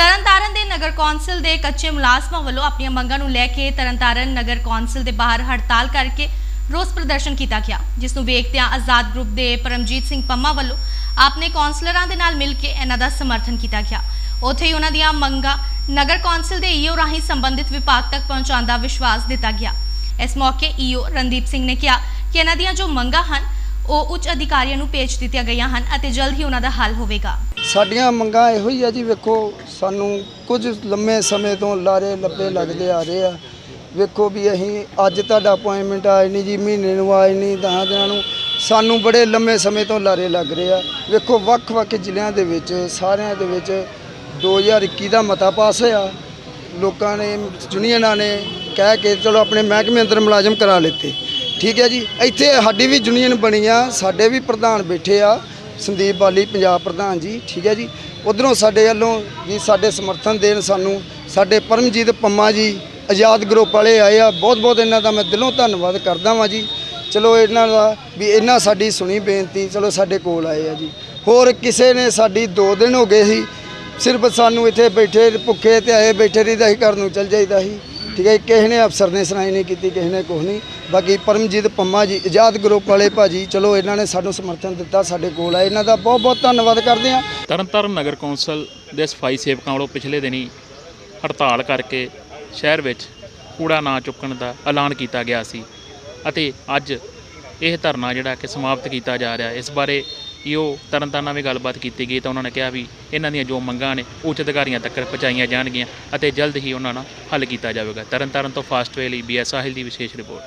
ਤਰਨਤਾਰਨ ਦੇ ਨਗਰ ਕੌਂਸਲ ਦੇ ਕੱਚੇ ਮੁਲਾਜ਼ਮਾਂ ਵੱਲੋਂ ਆਪਣੀਆਂ ਮੰਗਾਂ ਨੂੰ ਲੈ ਕੇ ਤਰਨਤਾਰਨ ਨਗਰ ਕੌਂਸਲ ਦੇ ਬਾਹਰ ਹੜਤਾਲ ਕਰਕੇ ਰੋਸ ਪ੍ਰਦਰਸ਼ਨ ਕੀਤਾ ਗਿਆ, ਜਿਸ ਨੂੰ ਵੇਖਦਿਆਂ ਆਜ਼ਾਦ ਗਰੁੱਪ ਦੇ ਪਰਮਜੀਤ ਸਿੰਘ ਪੰਮਾ ਵੱਲੋਂ ਆਪਣੇ ਕੌਂਸਲਰਾਂ ਦੇ ਨਾਲ ਮਿਲ ਕੇ ਇਹਨਾਂ ਦਾ ਸਮਰਥਨ ਕੀਤਾ ਗਿਆ। ਉੱਥੇ ਹੀ ਉਹਨਾਂ ਦੀਆਂ ਮੰਗਾਂ ਨਗਰ ਕੌਂਸਲ ਦੇ ਈਓ ਰਾਹੀਂ ਸੰਬੰਧਿਤ ਵਿਭਾਗ ਤੱਕ ਪਹੁੰਚਾਉਣ ਦਾ ਵਿਸ਼ਵਾਸ ਦਿੱਤਾ ਗਿਆ। ਇਸ ਮੌਕੇ ਈਓ ਰਣਦੀਪ ਸਿੰਘ ਨੇ ਕਿਹਾ ਕਿ ਇਹਨਾਂ ਦੀਆਂ ਜੋ ਮੰਗਾਂ ਹਨ, ਉਹ ਉੱਚ ਅਧਿਕਾਰੀਆਂ ਨੂੰ ਭੇਜ ਦਿੱਤੀਆਂ ਗਈਆਂ ਹਨ ਅਤੇ ਜਲਦ ਹੀ ਉਹਨਾਂ ਦਾ ਹੱਲ ਹੋਵੇਗਾ। ਸਾਡੀਆਂ ਮੰਗਾਂ ਇਹੋ ਹੀ ਆ ਜੀ, ਵੇਖੋ, ਸਾਨੂੰ ਕੁਝ ਲੰਮੇ ਸਮੇਂ ਤੋਂ ਲਾਰੇ ਲੱਭੇ ਲੱਗਦੇ ਆ ਰਹੇ ਆ। ਵੇਖੋ ਵੀ ਅਸੀਂ ਅੱਜ ਤੁਹਾਡਾ ਅਪਾਇੰਟਮੈਂਟ ਆਈ ਨਹੀਂ ਜੀ, ਮਹੀਨੇ ਨੂੰ ਆਈ ਨਹੀਂ ਦਸਾਂ ਦਿਨਾਂ ਨੂੰ। ਸਾਨੂੰ ਬੜੇ ਲੰਮੇ ਸਮੇਂ ਤੋਂ ਲਾਰੇ ਲੱਗ ਰਹੇ ਆ। ਵੇਖੋ, ਵੱਖ-ਵੱਖ ਜ਼ਿਲ੍ਹਿਆਂ ਦੇ ਵਿੱਚ, ਸਾਰਿਆਂ ਦੇ ਵਿੱਚ 2021 ਦਾ ਮਤਾ ਪਾਸ ਹੋਇਆ। ਲੋਕਾਂ ਨੇ, ਯੂਨੀਅਨਾਂ ਨੇ ਕਹਿ ਕੇ ਚਲੋ ਆਪਣੇ ਮਹਿਕਮੇ ਅੰਦਰ ਮੁਲਾਜ਼ਮ ਕਰਾ ਲਿੱਤੇ। ਠੀਕ ਹੈ ਜੀ, ਇੱਥੇ ਸਾਡੀ ਵੀ ਯੂਨੀਅਨ ਬਣੀ ਆ, ਸਾਡੇ ਵੀ ਪ੍ਰਧਾਨ ਬੈਠੇ ਆ। ਸੰਦੀਪ ਬਾਲੀ, ਪੰਜਾਬ ਪ੍ਰਧਾਨ ਜੀ, ਠੀਕ ਹੈ ਜੀ। ਉਧਰੋਂ ਸਾਡੇ ਵੱਲੋਂ ਵੀ ਸਾਡੇ ਸਮਰਥਨ ਦੇਣ ਸਾਨੂੰ, ਸਾਡੇ ਪਰਮਜੀਤ ਪੰਮਾ ਜੀ, ਆਜ਼ਾਦ ਗਰੁੱਪ ਵਾਲੇ ਆਏ ਆ। ਬਹੁਤ ਬਹੁਤ ਇਹਨਾਂ ਦਾ ਮੈਂ ਦਿਲੋਂ ਧੰਨਵਾਦ ਕਰਦਾ ਵਾਂ ਜੀ। ਚਲੋ ਇਹਨਾਂ ਦਾ ਵੀ ਇਹਨਾਂ ਸਾਡੀ ਸੁਣੀ ਬੇਨਤੀ, ਚਲੋ ਸਾਡੇ ਕੋਲ ਆਏ ਆ ਜੀ। ਹੋਰ ਕਿਸੇ ਨੇ ਸਾਡੀ 2 ਦਿਨ ਹੋ ਗਏ ਸੀ, ਸਿਰਫ ਸਾਨੂੰ ਇੱਥੇ ਬੈਠੇ, ਭੁੱਖੇ ਤੇ ਆਏ, ਬੈਠੇ ਰਹੀ ਤਾਂ ਹੀ ਘਰ ਨੂੰ ਚਲ ਜਾਈਦਾ ਸੀ। ਠੀਕ ਹੈ ਜੀ, ਕਿਸੇ ਨੇ ਅਫਸਰ ਨੇ ਸੁਣਾਈ ਨਹੀਂ ਕੀਤੀ ਕਿਸੇ ਨੇ ਕੁਛ ਨਹੀਂ। ਬਾਕੀ ਪਰਮਜੀਤ ਪੰਮਾ ਜੀ ਆਜ਼ਾਦ ਗਰੁੱਪ ਵਾਲੇ ਭਾਜੀ ਚਲੋ ਇਹਨਾਂ ਨੇ ਸਾਨੂੰ ਸਮਰਥਨ ਦਿੱਤਾ ਸਾਡੇ ਕੋਲ ਆਏ। ਇਹਨਾਂ ਦਾ ਬਹੁਤ ਬਹੁਤ ਧੰਨਵਾਦ ਕਰਦੇ ਹਾਂ। ਤਰਨਤਾਰਨ ਨਗਰ ਕੌਂਸਲ ਦੇ ਸਫ਼ਾਈ ਸੇਵਕਾਂ ਵੱਲੋਂ ਪਿਛਲੇ ਦਿਨੀ ਹੜਤਾਲ ਕਰਕੇ ਸ਼ਹਿਰ ਵਿੱਚ ਕੂੜਾ ਨਾ ਚੁੱਕਣ ਦਾ ਐਲਾਨ ਕੀਤਾ ਗਿਆ ਸੀ ਅਤੇ ਅੱਜ ਇਹ ਧਰਨਾ ਜਿਹੜਾ ਕਿ ਸਮਾਪਤ ਕੀਤਾ ਜਾ ਰਿਹਾ ਇਸ ਬਾਰੇ ਕਿ ਉਹ ਤਰਨਤਾਰਨ ਨਾਲ ਵੀ ਗੱਲਬਾਤ ਕੀਤੀ ਗਈ ਤਾਂ ਉਹਨਾਂ ਨੇ ਕਿਹਾ ਵੀ ਇਹਨਾਂ ਦੀਆਂ ਜੋ ਮੰਗਾਂ ਨੇ ਉੱਚ ਅਧਿਕਾਰੀਆਂ ਤੱਕ ਪਹੁੰਚਾਈਆਂ ਜਾਣਗੀਆਂ ਅਤੇ ਜਲਦ ਹੀ ਉਹਨਾਂ ਨਾਲ ਹੱਲ ਕੀਤਾ ਜਾਵੇਗਾ। ਤਰਨਤਾਰਨ ਤੋਂ ਫਾਸਟਵੇ ਲਈ ਬੀਐਸ ਸਾਹਿਲ ਦੀ ਵਿਸ਼ੇਸ਼ ਰਿਪੋਰਟ।